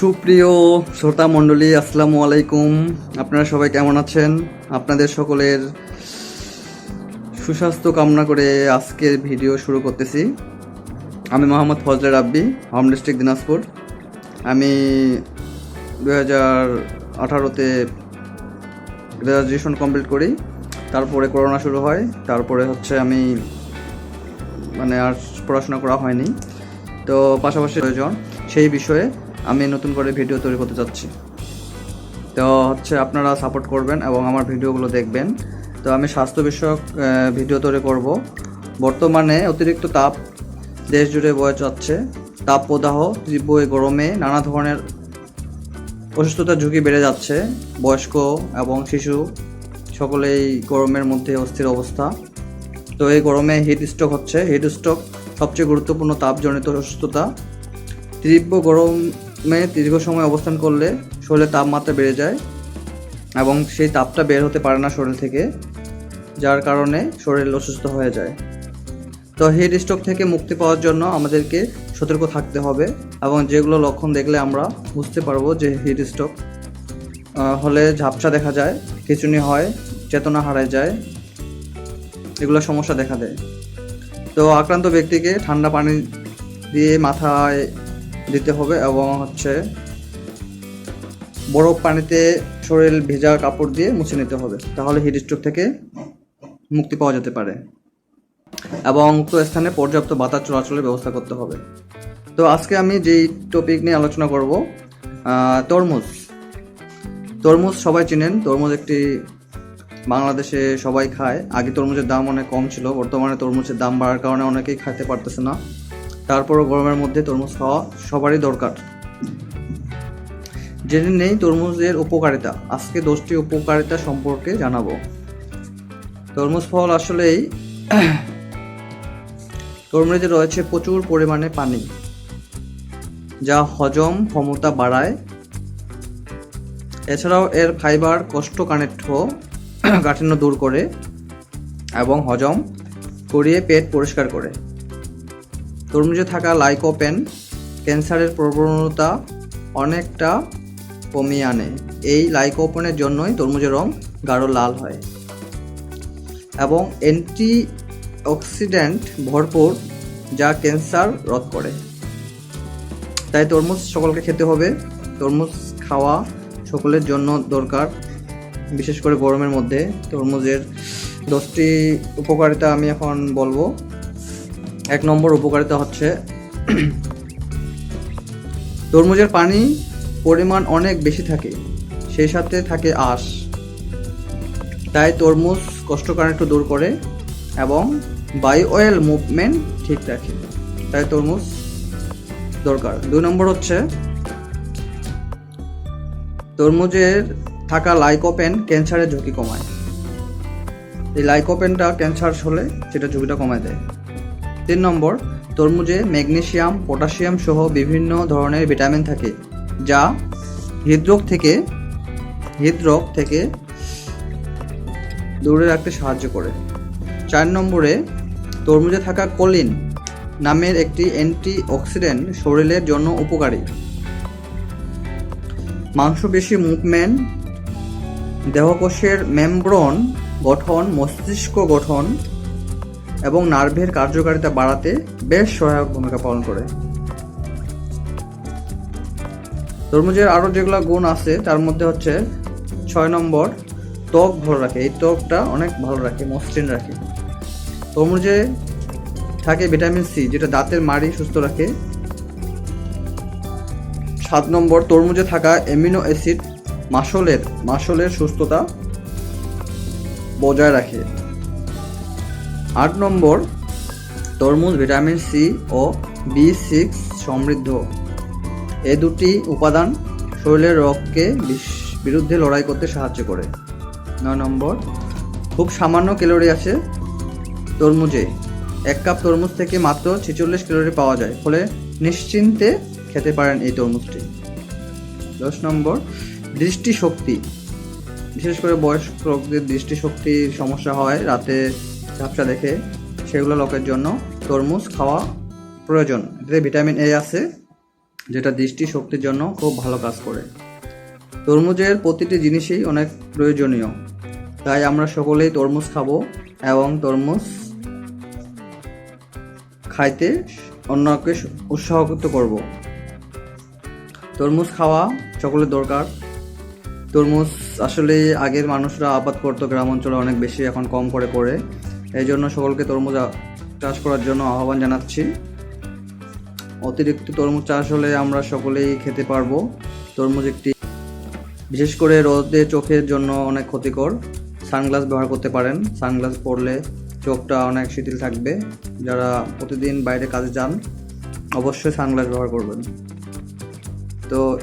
সুপ্রিয় শ্রোতা মণ্ডলী, আসসালামু আলাইকুম। আপনারা সবাই কেমন আছেন? আপনাদের সকলের সুস্বাস্থ্য কামনা করে আজকের ভিডিও শুরু করতেছি। আমি মোহাম্মদ ফজলে রাব্বি হোম ডিস্ট্রিক্ট দিনাজপুর। আমি দু হাজার আঠারোতে গ্রাজুয়েশন কমপ্লিট করি। তারপরে করোনা শুরু হয়। তারপরে হচ্ছে আমি মানে আর পড়াশোনা করা হয়নি। তো পাশাপাশি প্রয়োজন সেই বিষয়ে আমি নতুন করে ভিডিও তৈরি করতে চাচ্ছি তো হচ্ছে আপনারা সাপোর্ট করবেন এবং আমার ভিডিওগুলো দেখবেন। তো আমি স্বাস্থ্য বিষয়ক ভিডিও তৈরি করব। বর্তমানে অতিরিক্ত তাপ দেশ জুড়ে বয়ে যাচ্ছে। তাপ প্রদাহ, তীব্র গরমে নানা ধরনের অসুস্থতার ঝুঁকি বেড়ে যাচ্ছে। বয়স্ক এবং শিশু, সকলেই গরমের মধ্যে অস্থির অবস্থা। তো এই গরমে হিট স্ট্রোক হচ্ছে। হিট স্ট্রোক সবচেয়ে গুরুত্বপূর্ণ তাপজনিত অসুস্থতা। তীব্র গরমে দীর্ঘ সময় অবস্থান করলে শরীরের তাপমাত্রা বেড়ে যায় এবং সেই তাপটা বের হতে পারে না শরীর থেকে, যার কারণে শরীর অসুস্থ হয়ে যায়। তো হিট স্ট্রোক থেকে মুক্তি পাওয়ার জন্য আমাদেরকে সতর্ক থাকতে হবে এবং যেগুলো লক্ষণ দেখলে আমরা বুঝতে পারব যে হিট স্ট্রোক হলে ঝাপসা দেখা যায়, খিচুনি হয়, চেতনা হারায় যায়, এগুলো সমস্যা দেখা দেয়। তো আক্রান্ত ব্যক্তিকে ঠান্ডা পানি দিয়ে মাথায় দিতে হবে এবং হচ্ছে বরফ পানিতে শরীর ভেজা কাপড় দিয়ে মুছে নিতে হবে, তাহলে হিট স্ট্রোক থেকে মুক্তি পাওয়া যেতে পারে। এবং উক্ত স্থানে পর্যাপ্ত বাতাস চলাচলের ব্যবস্থা করতে হবে। তো আজকে আমি যেই টপিক নিয়ে আলোচনা করব তরমুজ। তরমুজ সবাই চিনেন, তরমুজ একটি বাংলাদেশে সবাই খায়। আগে তরমুজের দাম অনেক কম ছিল, বর্তমানে তরমুজের দাম বাড়ার কারণে অনেকেই খাইতে পারতেছে না। তারপরও গরমের মধ্যে তরমুজ খাওয়া সবারই দরকার। জেনে নেই তরমুজের উপকারিতা। আজকে দশটি উপকারিতা সম্পর্কে জানাব। তরমুজ ফল আসলেই তরমুজে রয়েছে প্রচুর পরিমাণে পানি, যা হজম ক্ষমতা বাড়ায়। এছাড়াও এর ফাইবার কষ্ট কোষ্ঠকাঠিন্য কাঠিন্য দূর করে এবং হজম করিয়ে পেট পরিষ্কার করে। তরমুজে থাকা লাইকোপেন ক্যান্সারের প্রবণতা অনেকটা কমিয়ে আনে। এই লাইকোপেনের জন্যই তরমুজের রং গাঢ় লাল হয়। এবং অ্যান্টি অক্সিডেন্ট ভরপুর, যা ক্যান্সার রোধ করে। তাই তরমুজ সকলকে খেতে হবে। তরমুজ খাওয়া সকলের জন্য দরকার। বিশেষ করে গরমের মধ্যে তরমুজের দশটি উপকারিতা আমি এখন বলব। এক নম্বর উপকারিতা হচ্ছে তরমুজের পানি পরিমাণ অনেক বেশি থাকে, সেই সাথে থাকে আঁশ। তাই তরমুজ কোষ্ঠকাঠিন্য দূর করে এবং বাই অয়েল মুভমেন্ট ঠিক রাখে, তাই তরমুজ দরকার। দুই নম্বর হচ্ছে তরমুজের থাকা লাইকোপেন ক্যান্সারের ঝুঁকি কমায়। এই লাইকোপেনটা ক্যান্সার হলে সেটা ঝুঁকিটা কমায় দেয়। তিন নম্বর, তরমুজে ম্যাগনেশিয়াম পটাশিয়াম সহ বিভিন্ন ধরনের ভিটামিন থাকে, যা হৃদরোগ থেকে হৃদরোগ থেকে দূরে রাখতে সাহায্য করে। চার নম্বরে, তরমুজে থাকা কলিন নামের একটি অ্যান্টি অক্সিডেন্ট শরীরের জন্য উপকারী। মাংসপেশি মুভমেন্ট, দেহকোষের মেমব্রন গঠন, মস্তিষ্ক গঠন এবং নার্ভের কার্যকারিতা বাড়াতে বেশ সহায়ক ভূমিকা পালন করে। তরমুজের আরও যেগুলো গুণ আছে, তার মধ্যে হচ্ছে ছয় নম্বর, ত্বক ভালো রাখে। এই ত্বকটা অনেক ভালো রাখে, মসৃণ রাখে। তরমুজে থাকে ভিটামিন সি, যেটা দাঁতের মাড়ি সুস্থ রাখে। সাত নম্বর, তরমুজে থাকা অ্যামিনো অ্যাসিড মাসলের মাসলের সুস্থতা বজায় রাখে। আট নম্বর, তরমুজ, ভিটামিন সি ও বি সিক্স সমৃদ্ধ। এ দুটি উপাদান শরীরের রোগকে বিরুদ্ধে লড়াই করতে সাহায্য করে। নয় নম্বর, খুব সামান্য ক্যালোরি আছে তরমুজে। এক কাপ তরমুজ থেকে মাত্র ছেচল্লিশ ক্যালোরি পাওয়া যায়, ফলে নিশ্চিন্তে খেতে পারেন এই তরমুজটি। দশ নম্বর, দৃষ্টিশক্তি। বিশেষ করে বয়স্ক লোকদের দৃষ্টিশক্তির সমস্যা হয়, রাতে ঝাপসা দেখে সেগুলো লোকের জন্য তরমুজ খাওয়া প্রয়োজন। এতে ভিটামিন এ আছে, যেটা দৃষ্টি শক্তির জন্য খুব ভালো কাজ করে। তরমুজের প্রতিটি জিনিসই অনেক প্রয়োজনীয়। তাই আমরা সকলেই তরমুজ খাব এবং তরমুজ খাইতে অন্যকে উৎসাহিত করব। তরমুজ খাওয়া সকলের দরকার। তরমুজ আসলে আগের মানুষরা আবাদ করতো, গ্রাম অঞ্চলে অনেক বেশি এখন কম করে করে এই জন্য সকলকে তরমুজ চাষ করার জন্য আহ্বান জানাচ্ছি। অতিরিক্ত তরমুজ চাষ হলে আমরা সকলেই খেতে পারব। তরমুজ একটি বিশেষ করে রোদে চোখের জন্য অনেক ক্ষতিকর। সানগ্লাস ব্যবহার করতে পারেন। সানগ্লাস পরলে চোখটা অনেক শিথিল থাকবে। যারা প্রতিদিন বাইরে কাজে যান, অবশ্যই সানগ্লাস ব্যবহার করবেন। তো